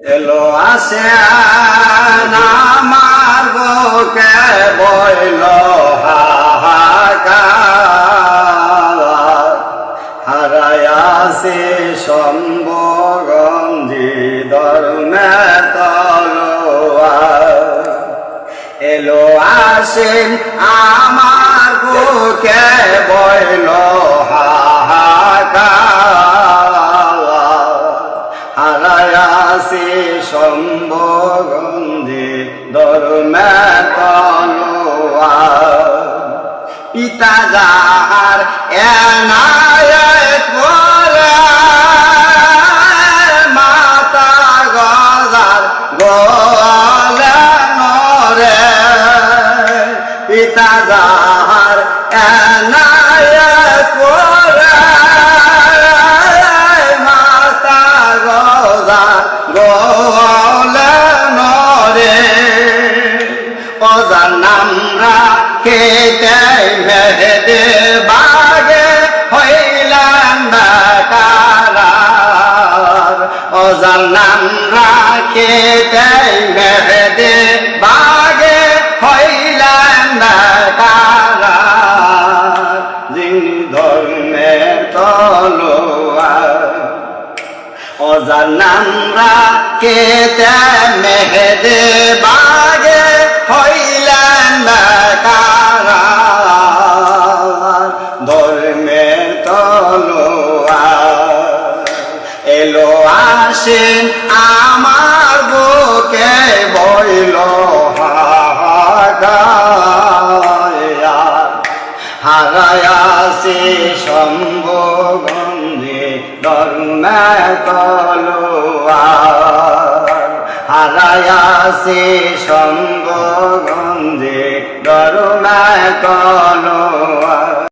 এলো আসে আমার বুকে বইল হারায়াসে সম্ভগন্ধি ধর্মে তলোয়ার। এলো আসেন আমার বুকে বইল হারায়াসি সম্ভগন্ধি ধর্মে তলোয়া পিতা যাহার এনায়ত অজার নাম রাখেতে মেহেদে বাগে হইলাম বেকারার অজার নাম রাখেতে মেহেদে বাগে হইলাম বেকারার যিনি ধর্মের তলোয়ার। অজার নাম রাখেতে মেহেদে বাগে আসেন আমার বুকে বইল হারায়াসে সম্ভগন্ধে ধর্মে তলোয়ার। হারায়াসে সম্ভগন্ধে ধর্মে তলোয়ার।